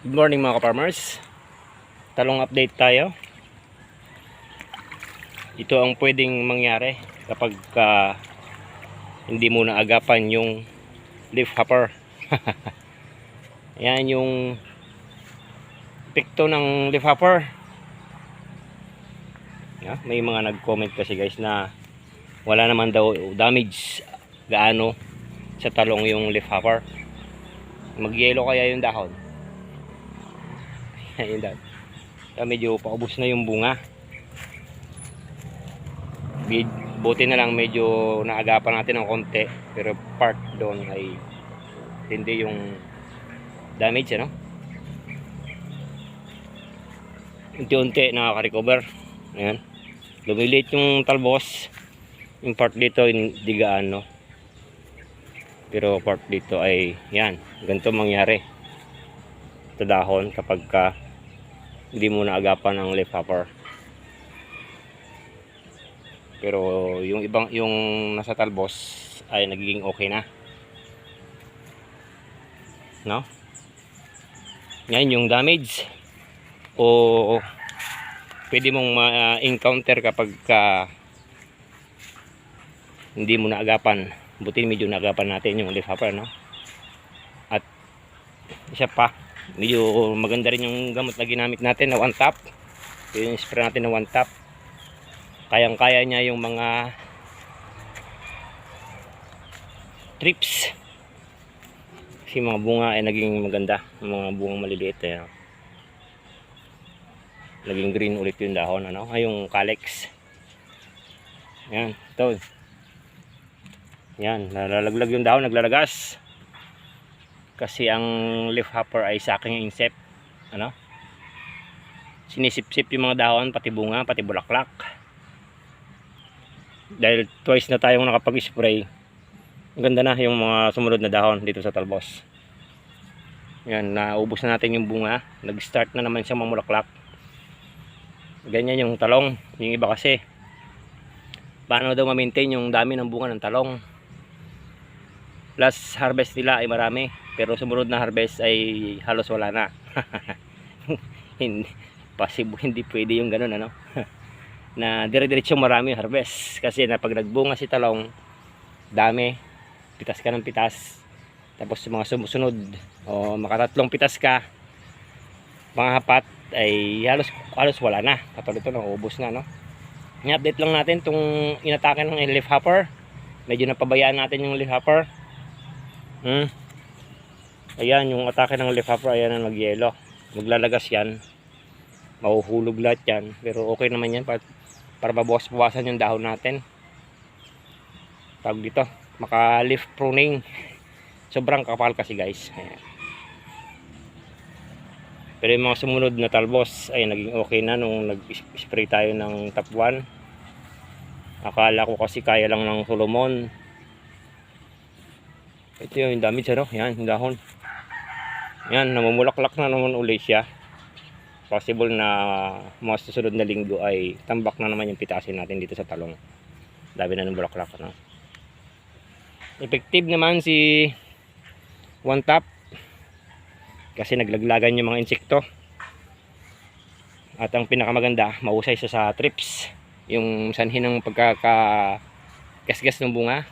Good morning mga ka-farmers. Talong update tayo. Ito ang pwedeng mangyari kapag ka hindi mo naagapan yung leaf hopper. Yan yung epekto ng leaf hopper. Yeah, may mga nag-comment kasi guys na wala naman daw damage gaano sa talong yung leaf hopper. Mag-yellow kaya yung dahon. Ayun daw. Kaya medyo paubos na yung bunga. Buti na lang medyo naagapan natin ng konti. Pero part doon ay hindi yung damage ano. Unti-unti nakaka-recover. Ayan. Lumilit yung talbos. Yung part dito hindi gaano. Pero part dito ay yan. Ganito mangyari sa dahon kapag ka hindi mo naagapan ng leaf hopper. Pero yung ibang yung nasa talbos ay nagiging okay na. No? Yan yung damage o pwede mong ma-encounter kapag ka hindi mo naagapan. Buti medyo naagapan natin yung leaf hopper, no? At isa pa, medyo maganda rin yung gamot na ginamit natin na one tap. Yung spray natin na one tap. Kayang kaya niya yung mga trips. Kasi mga bunga ay naging maganda. Mga bunga maliliit eh. naging green ulit yung dahon ano? Ay yung calyx. Yan ito. Yan nalalaglag yung dahon naglalagas kasi ang leaf hopper ay sa aking insect ano? Sinisip-sip yung mga dahon pati bunga pati bulaklak. Dahil twice na tayong nakapag-spray ang ganda na yung mga sumunod na dahon dito sa talbos. Yan naubos na natin yung bunga. Nag start na naman siyang mamulaklak. Ganyan yung talong. Yung iba kasi paano daw ma-maintain yung dami ng bunga ng talong? Last harvest nila ay marami pero sumunod na harvest ay halos wala na. Hindi possible hindi pwede yung ganun ano? Na dire-diretso marami harvest. Kasi na pag nagbunga si talong dami. Pitas ka ng pitas. Tapos mga sumusunod o makatatlong pitas ka mga hapat ay halos halos wala na. Katulad ito naubos na no? I-update lang natin itong inatake ng leaf hopper. Medyo napabayaan natin yung leaf hopper. Hmm. Ayan yung atake ng hopper ayan na nagyelo. Maglalagas yan. Mahuhulog lahat yan. Pero okay naman yan para, para mabawas-bawasan yung dahon natin. Tawag dito maka leaf pruning. Sobrang kapal kasi guys. Ayan. pero yung mga sumunod na talbos ay naging okay na nung nag-spray tayo ng top 1 akala ko kasi kaya lang ng Solomon. Ito yung damage ano? Yan yung dahon yan namumulaklak na naman ulit siya. Possible na mga susunod na linggo ay tambak na naman yung pitasin natin dito sa talong. Dami na ng bulaklak ano? effective naman si one tap. Kasi naglaglagan yung mga insekto. At ang pinakamaganda mausay siya sa trips. Yung sanhi ng pagkaka gasgas ng bunga.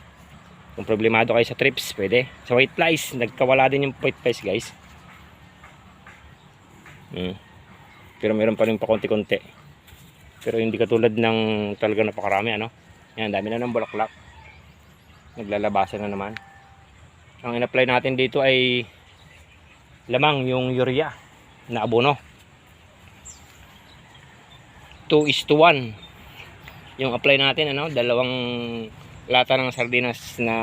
Kung problemado kayo sa trips pwede. Sa white flies nagkawala din yung white flies guys hmm. pero meron pa rin pa konti-konti. Pero hindi katulad ng talaga napakarami ano? Yan dami na ng bulaklak. Naglalabasan na naman. Ang in-apply natin dito ay lamang yung urea na abono. 2 is to 1 yung apply natin ano dalawang lata ng sardinas na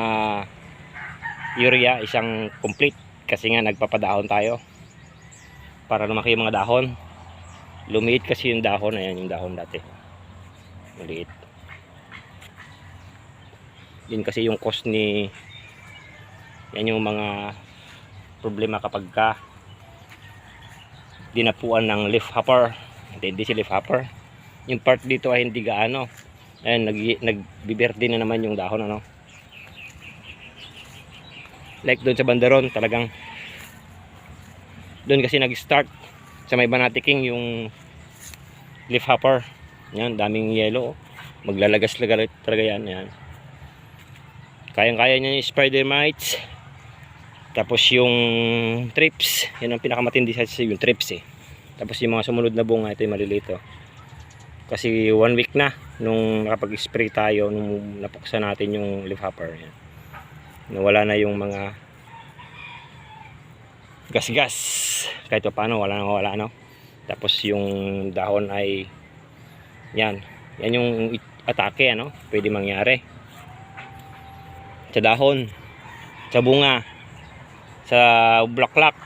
urea isang complete. Kasi nga nagpapadahon tayo para lumaki yung mga dahon. Lumiit kasi yung dahon ayan yung dahon dati. Maliit. Yun kasi yung cost ni yan yung mga problema kapag ka dinapuan ng leaf hopper. Hindi, hindi si leaf hopper. Yung part dito ay hindi gaano. Ayan nag, nagbiberde na naman yung dahon ano. Like doon sa bandaron talagang Doon kasi nag-start sa may banatiking yung leaf hopper. Yan, daming yellow. oh. Maglalagas-lagas talaga yan. yan. Kayang-kaya niya yung spider mites. Tapos yung trips. Yan ang pinakamatindi sa yung trips eh. Tapos yung mga sumunod na bunga, ito yung maliliit oh. Kasi one week na nung nakapag-spray tayo nung napuksan natin yung leaf hopper. Yan. Nawala na yung mga gas-gas. Kahit pa paano, wala na wala no. Tapos yung dahon ay yan. Yan yung atake ano, pwede mangyari. Sa dahon, sa bunga, sa bulaklak.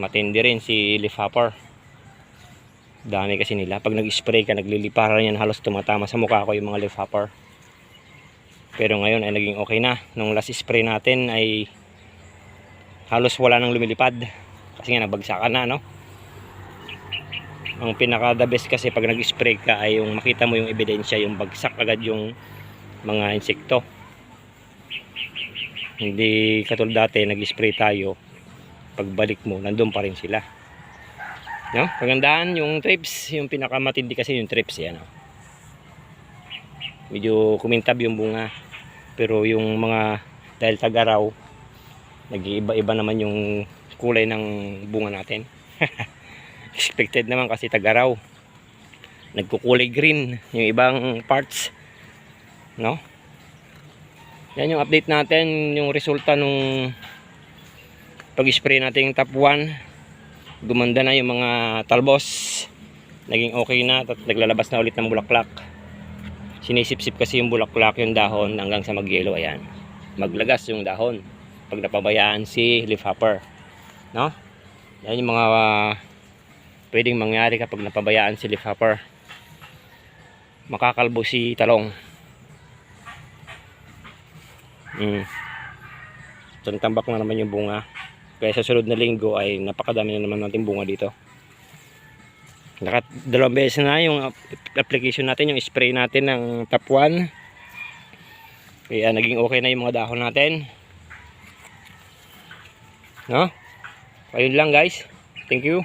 Matindi rin si leaf hopper. Dami kasi nila. Pag nag-spray ka, nagliliparan yan, halos tumatama sa mukha ko yung mga leaf. Pero ngayon ay naging okay na. Nung last spray natin ay halos wala nang lumilipad. Kasi nga nagbagsakan na, no? Ang pinaka the best kasi pag nag-spray ka ay yung makita mo yung ebidensya, yung bagsak agad yung mga insekto. Hindi katulad dati nag-spray tayo, pagbalik mo, nandun pa rin sila. No? Kagandahan yung trips, yung pinakamatindi kasi yung trips yan. No? Medyo kumintab yung bunga. Pero yung mga dahil tag-araw, nag-iiba-iba naman yung kulay ng bunga natin. Expected naman kasi tag-araw. Nagkukulay green yung ibang parts. No? Yan yung update natin, yung resulta nung pag-spray natin yung top 1. Gumanda na yung mga talbos. Naging okay na at naglalabas na ulit ng bulaklak. Sinisip-sip kasi yung bulaklak yung dahon hanggang sa mag-yellow. Ayan. Maglagas yung dahon. Pag napabayaan si leaf hopper. No? Yan yung mga uh, pwedeng mangyari kapag napabayaan si leaf hopper. Makakalbo si talong. Mm. Isang tambak na naman yung bunga. Kaya sa sunod na linggo ay napakadami na naman natin bunga dito. Nakat dalawang beses na yung ap- application natin, yung spray natin ng top 1. Kaya naging okay na yung mga dahon natin. No? Ayun lang guys. Thank you.